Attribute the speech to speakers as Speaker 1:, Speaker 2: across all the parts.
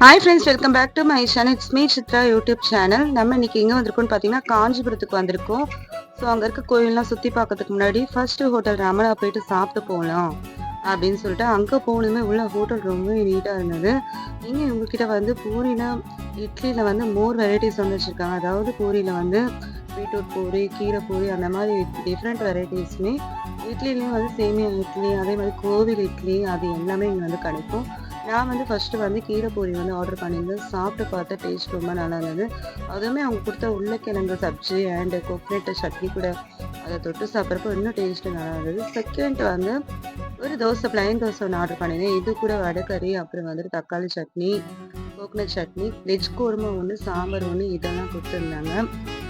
Speaker 1: Hi friends welcome back to my channel it's me Chitra YouTube channel நம்ம இன்னைக்கு எங்கே வந்திருக்கோம்னு பார்த்தீங்கன்னா காஞ்சிபுரத்துக்கு வந்திருக்கோம். ஸோ அங்கே இருக்க கோயிலெலாம் சுற்றி பார்க்கறதுக்கு முன்னாடி ஃபர்ஸ்ட்டு ஹோட்டல் ரமணா போயிட்டு சாப்பிட்டு போகலாம் அப்படின்னு சொல்லிட்டு அங்கே போகணுமே உள்ள ஹோட்டல் ரொம்ப நீட்டாக இருந்தது. இங்கே உங்ககிட்ட வந்து பூரினா இட்லியில் வந்து மோர் வெரைட்டிஸ் வந்து வச்சுருக்காங்க. அதாவது பூரியில் வந்து பீட்ரூட் பூரி கீரை பூரி அந்த மாதிரி டிஃப்ரெண்ட் வெரைட்டிஸுமே இட்லிலையும் வந்து சேமியா இட்லி அதே மாதிரி கோவில் இட்லி அது எல்லாமே இங்கே வந்து கிடைக்கும். நான் வந்து ஃபஸ்ட்டு வந்து கீரை பூரி வந்து ஆர்டர் பண்ணியிருந்தேன். சாப்பிட்டு பார்த்தா டேஸ்ட் ரொம்ப நல்லா இருந்தது. அதுவுமே அவங்க கொடுத்த உருளைக்கிழங்கு சப்ஜி அண்டு கோகனட் சட்னி கூட அதை தொட்டு சாப்பிட்றப்போ இன்னும் டேஸ்ட்டு நல்லா இருந்தது. செகண்ட் வந்து ஒரு தோசை பிளைன் தோசை ஒன்று ஆர்டர் பண்ணியிருந்தேன். இது கூட வடைக்கறி அப்புறம் வந்துட்டு தக்காளி சட்னி கோகனட் சட்னி வெஜ் குருமை ஒன்று சாம்பார் ஒன்று இதெல்லாம் கொடுத்துருந்தாங்க.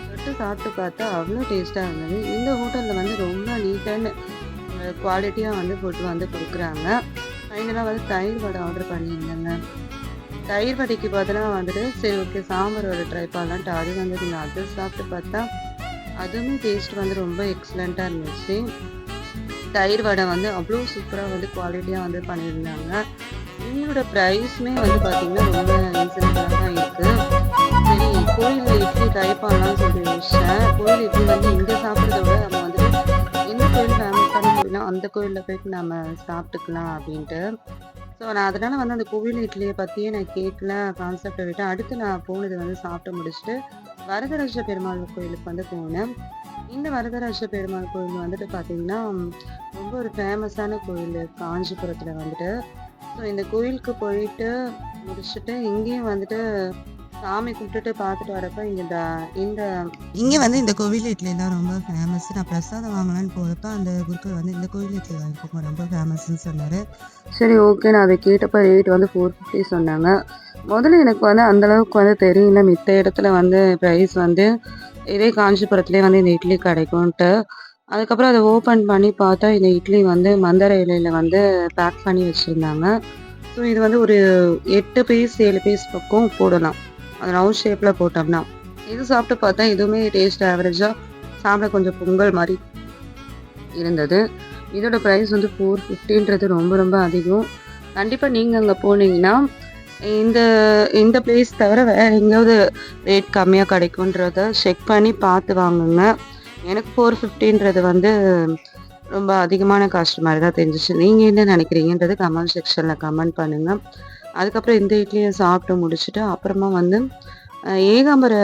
Speaker 1: தொட்டு சாப்பிட்டு பார்த்தா அவ்வளோ டேஸ்ட்டாக இருந்தது. இந்த ஹோட்டலில் வந்து ரொம்ப நீட்டான குவாலிட்டியாக வந்து ஃபுட் வந்து கொடுக்குறாங்க. ஃபைனலாக வந்து தயிர் வடை ஆர்டர் பண்ணியிருந்தேங்க. தயிர் வடைக்கு பதிலாக வந்துட்டு சரி ஓகே சாம்பார் வடை ட்ரை பண்ணலான்ட்டு அது வந்து அது சாப்பிட்டு பார்த்தா அதுவுமே டேஸ்ட் வந்து ரொம்ப எக்ஸலண்ட்டாக இருந்துச்சு. தயிர் வடை வந்து அவ்வளோ சூப்பராக வந்து குவாலிட்டியாக வந்து பண்ணியிருந்தாங்க. இவங்களோட ப்ரைஸுமே வந்து பார்த்திங்கன்னா ரொம்ப ரீசனபிளாக தான் இருக்குது சரி கோயிலில் இட்லி ட்ரை பண்ணலாம்னு சொல்லி யோசிச்சேன் கோயில் இட்லி வந்து அந்த கோயிலில் போயிட்டு நம்ம சாப்பிட்டுக்கலாம் அப்படின்ட்டு. ஸோ நான் அதனால் வந்து அந்த கோவில் இட்லியை பற்றியே நான் கேட்கல கான்செப்டை விட்டு அடுத்து நான் போனது வந்து சாப்பிட்டு முடிச்சுட்டு வரதராஜ பெருமாள் கோயிலுக்கு வந்து போனேன். இந்த வரதராஜ பெருமாள் கோயில் வந்துட்டு பார்த்தீங்கன்னா ரொம்ப ஒரு ஃபேமஸான கோயில் காஞ்சிபுரத்தில் வந்துட்டு. ஸோ இந்த கோயிலுக்கு போயிட்டு முடிச்சுட்டு இங்கேயும் வந்துட்டு சாமி கும்பிட்டுட்டு பார்த்துட்டு வரப்ப இந்த இந்த
Speaker 2: இங்கே வந்து இந்த கோவில் இட்லி தான் ரொம்ப ஃபேமஸ் நான் பிரசாதம் வாங்கலான்னு போகிறப்ப அந்த குருக்கள் வந்து இந்த கோவில் இட்லி வாங்கிக்கோங்க ரொம்ப ஃபேமஸ்ன்னு சொன்னார்.
Speaker 1: சரி ஓகே நான் அதை கேட்டப்ப ரேட் வந்து ஃபோர் ஃபிஃப்டி சொன்னாங்க. முதல்ல எனக்கு வந்து அந்த அளவுக்கு வந்து தெரியல. மித்த இடத்துல வந்து ப்ரைஸ் வந்து இதே காஞ்சிபுரத்துலேயே வந்து இந்த இட்லி கிடைக்கும்ன்ட்டு அதுக்கப்புறம் அதை ஓப்பன் பண்ணி பார்த்தா இந்த இட்லி வந்து மந்தர இலையில் வந்து பேக் பண்ணி வச்சுருந்தாங்க. ஸோ இது வந்து ஒரு எட்டு பீஸ் ஏழு பீஸ் பக்கம் போடலாம். அது ரவுண்ட் ஷேப்பில் போட்டோம்னா இது சாப்பிட்டு பார்த்தா இதுவுமே டேஸ்ட் ஆவரேஜாக சாப்பிட கொஞ்சம் பொங்கல் மாதிரி இருந்தது. இதோட ப்ரைஸ் வந்து ஃபோர் ஃபிஃப்டின்றது ரொம்ப ரொம்ப அதிகம். கண்டிப்பாக நீங்கள் அங்கே போனீங்கன்னா இந்த இந்த பிளேஸ் தவிர வேறு எங்கேயாவது ரேட் கம்மியாக கிடைக்குன்றத செக் பண்ணி பார்த்து வாங்குங்க. எனக்கு ஃபோர் ஃபிஃப்டின்றது வந்து ரொம்ப அதிகமான காஸ்ட் மாதிரி தான் தெரிஞ்சிச்சு. நீங்கள் என்ன நினைக்கிறீங்கன்றது கமெண்ட் செக்ஷனில் கமெண்ட் பண்ணுங்கள் அதுக்கப்புறம் இந்த இட்லியை சாப்பிட்டு முடிச்சுட்டு அப்புறமா வந்து ஏகாம்பர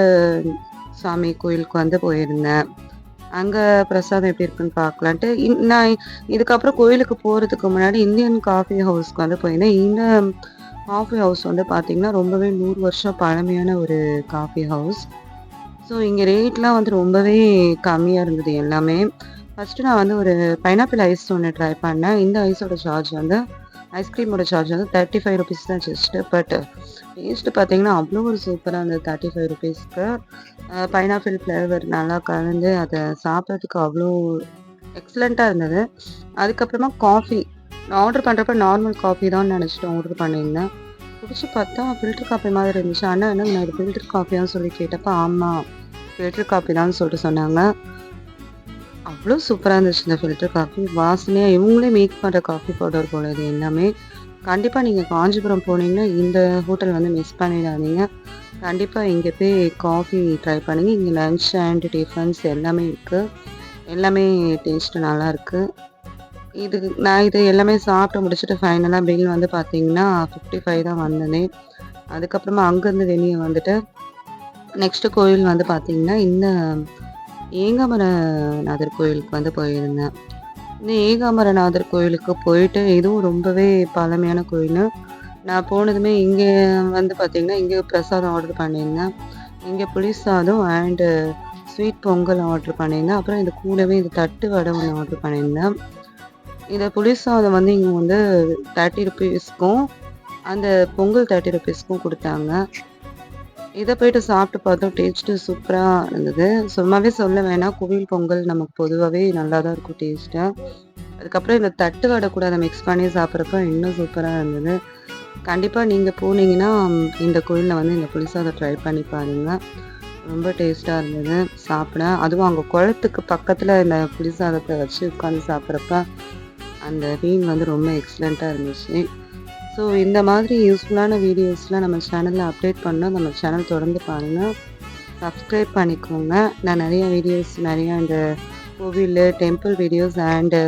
Speaker 1: சாமி கோயிலுக்கு வந்து போயிருந்தேன். அங்கே பிரசாதம் எப்படி இருக்குன்னு பார்க்கலான்ட்டு இன்- நான் இதுக்கப்புறம் கோயிலுக்கு போகிறதுக்கு முன்னாடி இந்தியன் காஃபி ஹவுஸ்க்கு வந்து போயிருந்தேன். இந்த காஃபி ஹவுஸ் வந்து பார்த்திங்கன்னா ரொம்பவே நூறு வருஷம் பழமையான ஒரு காஃபி ஹவுஸ். ஸோ இங்கே ரேட்லாம் வந்து ரொம்பவே கம்மியாக இருந்தது எல்லாமே. ஃபஸ்ட்டு நான் வந்து ஒரு பைனாப்பிள் ஐஸ் ஒன்று ட்ரை பண்ணேன். இந்த ஐஸோட சார்ஜ் வந்து ஐஸ்கிரீமோட சார்ஜ் வந்து தேர்ட்டி ஃபைவ் ருபீஸ் தான் ஜஸ்ட்டு பட் டேஸ்ட்டு பார்த்தீங்கன்னா அவ்வளோ ஒரு சூப்பராக இருந்தது தேர்ட்டி ஃபைவ் ருபீஸ்க்கு பைனாப்பிள் ஃப்ளேவர் நல்லா கலந்து அதை சாப்பிட்றதுக்கு அவ்வளோ எக்ஸலண்ட்டாக இருந்தது. அதுக்கப்புறமா காஃபி நான் ஆர்டர் பண்ணுறப்ப நார்மல் காஃபி தான் நினச்சிட்டு ஆர்டர் பண்ணியிருந்தேன். குடிச்சு பார்த்தா ஃபில்டர் காஃபி மாதிரி இருந்துச்சு. ஆனால் என்ன நான் இது ஃபில்டர் காஃபியான்னு சொல்லி கேட்டப்போ ஆமாம் ஃபில்டர் காஃபி தான் சொல்லிட்டு சொன்னாங்க. அவ்வளோ சூப்பராக இருந்துச்சு இந்த ஃபில்டர் காஃபி வாசனையாக இவங்களே மேக் பண்ணுற காஃபி பவுடர் போல இது எல்லாமே. கண்டிப்பாக நீங்கள் காஞ்சிபுரம் போனீங்கன்னா இந்த ஹோட்டல் வந்து மிஸ் பண்ணிடாதீங்க. கண்டிப்பாக இங்கே போய் காஃபி ட்ரை பண்ணுங்க. இங்கே லன்ச் அண்ட் டிஃபன்ஸ் எல்லாமே இருக்குது எல்லாமே டேஸ்ட்டு நல்லாயிருக்கு இது நான் இது எல்லாமே சாப்பிட்டு முடிச்சுட்டு ஃபைனலாக பில் வந்து பார்த்தீங்கன்னா ஃபிஃப்டி ஃபைவ் தான் வந்தேன் அதுக்கப்புறமா அங்கேருந்து வெளியே வந்துட்டு நெக்ஸ்ட்டு கோயில் வந்து பார்த்தீங்கன்னா இந்த ஏகாம்பரநாதர் கோயிலுக்கு வந்து போயிருந்தேன். இந்த ஏகாம்பரநாதர் கோயிலுக்கு போயிட்டு இதுவும் ரொம்பவே பழமையான கோயில். நான் போனதுமே இங்கே வந்து பார்த்தீங்கன்னா இங்கே பிரசாதம் ஆர்டர் பண்ணியிருந்தேன். இங்கே புளி சாதம் அண்டு ஸ்வீட் பொங்கல் ஆர்டர் பண்ணியிருந்தேன். அப்புறம் இது கூடவே இது தட்டு வடை ஒன்று ஆர்டர் பண்ணியிருந்தேன். இந்த புளி சாதம் வந்து இங்கே வந்து தேர்ட்டி ருபீஸ்க்கும் அந்த பொங்கல் தேர்ட்டி ருபீஸ்க்கும் கொடுத்தாங்க. இதை போயிட்டு சாப்பிட்டு பார்த்தோம் டேஸ்ட்டு சூப்பராக இருந்தது. சும்மாவே சொல்ல வேணாம். கோவில் பொங்கல் நமக்கு பொதுவாகவே நல்லா தான் இருக்கும் டேஸ்ட்டாக அதுக்கப்புறம் இந்த தட்டு வடை கூட அதை மிக்ஸ் பண்ணி சாப்பிட்றப்ப இன்னும் சூப்பராக இருந்தது. கண்டிப்பாக நீங்கள் போனீங்கன்னா இந்த கோயிலில் வந்து இந்த புளிசாதம் ட்ரை பண்ணி பாருங்க. ரொம்ப டேஸ்ட்டாக இருந்தது. சாப்பிட அதுவும் அவங்க குளத்துக்கு பக்கத்தில் இந்த புளிசாதத்தை வச்சு உட்காந்து சாப்பிட்றப்ப அந்த மீன் வந்து ரொம்ப எக்ஸலண்ட்டாக இருந்துச்சு. ஸோ இந்த மாதிரி யூஸ்ஃபுல்லான வீடியோஸ்லாம் நம்ம சேனலில் அப்டேட் பண்ணால் நம்ம சேனல் தொடர்ந்து பாருங்கள் சப்ஸ்கிரைப் பண்ணிக்கோங்க. நான் நிறைய வீடியோஸ் நிறையா இந்த கோவில் temple videos and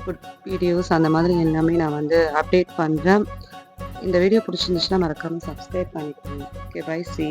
Speaker 1: food videos அந்த மாதிரி எல்லாமே நான் வந்து அப்டேட் பண்ணுறேன் இந்த வீடியோ பிடிச்சிருந்துச்சுன்னா மறக்காமல் சப்ஸ்கிரைப் பண்ணிக்கோங்க. Okay bye C